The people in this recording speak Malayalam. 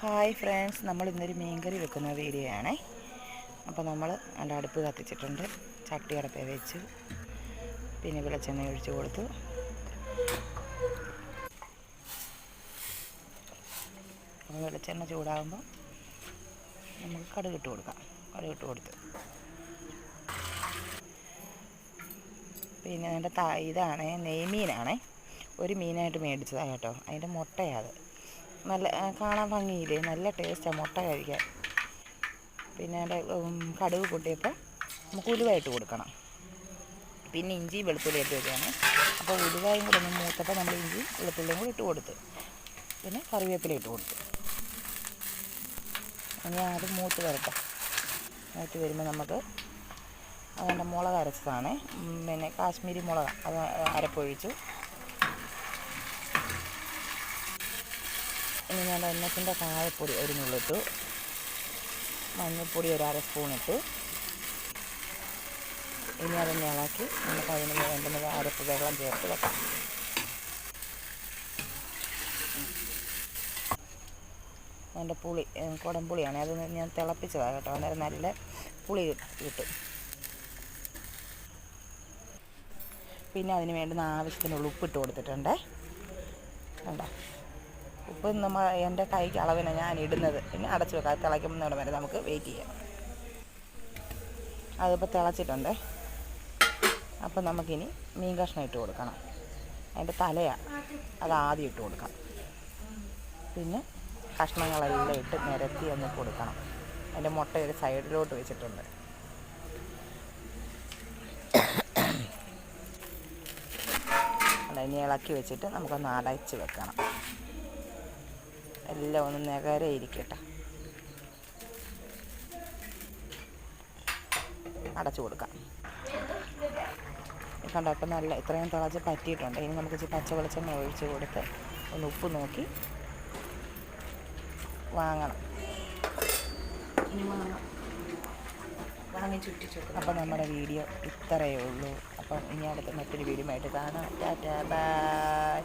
ഹായ് ഫ്രണ്ട്സ് നമ്മൾ ഇന്നൊരു മീൻകറി വെക്കുന്ന വീഡിയോ ആണേ അപ്പോൾ നമ്മൾ അതിന്റെ അടുപ്പ് കത്തിച്ചിട്ടുണ്ട്. ചട്ടി അടപ്പേ വെച്ചു. പിന്നെ വെളിച്ചെണ്ണ ഒഴിച്ചു കൊടുത്തു. അപ്പോൾ വെളിച്ചെണ്ണ ചൂടാകുമ്പോൾ നമുക്ക് കടുക് ഇട്ട് കൊടുക്കാം. കടുക് ഇട്ട് കൊടുത്ത്. പിന്നെ അതിന്റെ ഇതാണ് നെയ്മീനാണേ. ഒരു മീനായിട്ട് മേടിച്ചതാണ് കേട്ടോ. അതിന്റെ മുട്ടയാണ് അത്. നല്ല കാണാൻ ഭംഗിയില്ലേ? നല്ല ടേസ്റ്റാണ് മുട്ട കഴിക്കാൻ. പിന്നെ അതിന്റെ കടുക് പൊട്ടിയപ്പോൾ നമുക്ക് ഉലുവായിട്ട് കൊടുക്കണം. പിന്നെ ഇഞ്ചി വെളുത്തുള്ളി ഇട്ട് വെക്കുകയാണ് അപ്പോൾ ഉലുവായും കൂടെ ഒന്ന് മൂത്തപ്പോൾ നമ്മൾ ഇഞ്ചി വെളുത്തുള്ളിയും കൂടി ഇട്ട് കൊടുത്ത്. പിന്നെ കറിവേപ്പില ഇട്ട് കൊടുത്തു. ഇനി അത് മൂത്ത് വരട്ടെ. മൂത്ത് വരുമ്പോൾ നമുക്ക് അതിന്റെ മുളക് അരച്ചതാണ്. പിന്നെ കാശ്മീരി മുളക് അത് അരപ്പൊഴിച്ചു. ഇനി ഞാൻ എണ്ണത്തിന്റെ കായപ്പൊടി ഒരു നുള്ളിട്ടു. മഞ്ഞൾപ്പൊടി ഒരു അര സ്പൂൺ ഇട്ടു ഇനി അതൊന്ന് ഇളക്കി നമുക്ക് അതിന് വേണ്ടുന്നത് അരപ്പ് വെള്ളം ചേർത്ത് വെക്കാം. അതിന്റെ പുളി കുടംപുളിയാണ് അത് ഞാൻ തിളപ്പിച്ചതാണ് കേട്ടോ. അന്നേരം നല്ല പുളി കിട്ടും. പിന്നെ അതിന് വേണ്ടുന്ന ആവശ്യത്തിനുള്ള ഉപ്പിട്ട് കൊടുത്തിട്ടുണ്ട്. കണ്ടോ? ഉപ്പ് നമ്മൾ എന്റെ കൈക്ക് അളവിനാണ് ഞാൻ ഇടുന്നത്. പിന്നെ അടച്ചു വെക്കാം. തിളയ്ക്കുന്നിടം വരെ നമുക്ക് വെയിറ്റ് ചെയ്യാം. അതിപ്പോൾ തിളച്ചിട്ടുണ്ട്. അപ്പം നമുക്കിനി മീൻ കഷ്ണം ഇട്ട് കൊടുക്കണം. അതിന്റെ തലയാണ് അത് ആദ്യം ഇട്ട് കൊടുക്കാം. പിന്നെ കഷ്ണങ്ങളെല്ലാം ഇട്ട് നിരത്തി ഒന്ന് കൊടുക്കണം. അതിന്റെ മുട്ട ഒരു സൈഡിലോട്ട് വെച്ചിട്ടുണ്ട്. അതിനെ ഇളക്കി വെച്ചിട്ട് നമുക്കൊന്ന് അടച്ച് വെക്കണം. എല്ലാം ഒന്ന് നികരെ ഇരിക്കട്ടെ അടച്ചു കൊടുക്കാം. കണ്ടോ അപ്പം നല്ല ഇത്രയും തിളച്ച് പറ്റിയിട്ടുണ്ട്. ഇനി നമുക്ക് ഇച്ചിരി പച്ച വെളിച്ചെണ്ണ ഒഴിച്ച് കൊടുത്ത് ഒന്ന് ഉപ്പ് നോക്കി വാങ്ങണം. അപ്പം നമ്മുടെ വീഡിയോ ഇത്രയേ ഉള്ളൂ. അപ്പം ഇനി അടുത്ത മറ്റൊരു വീഡിയോ ആയിട്ട് കാണാം. Tata bye.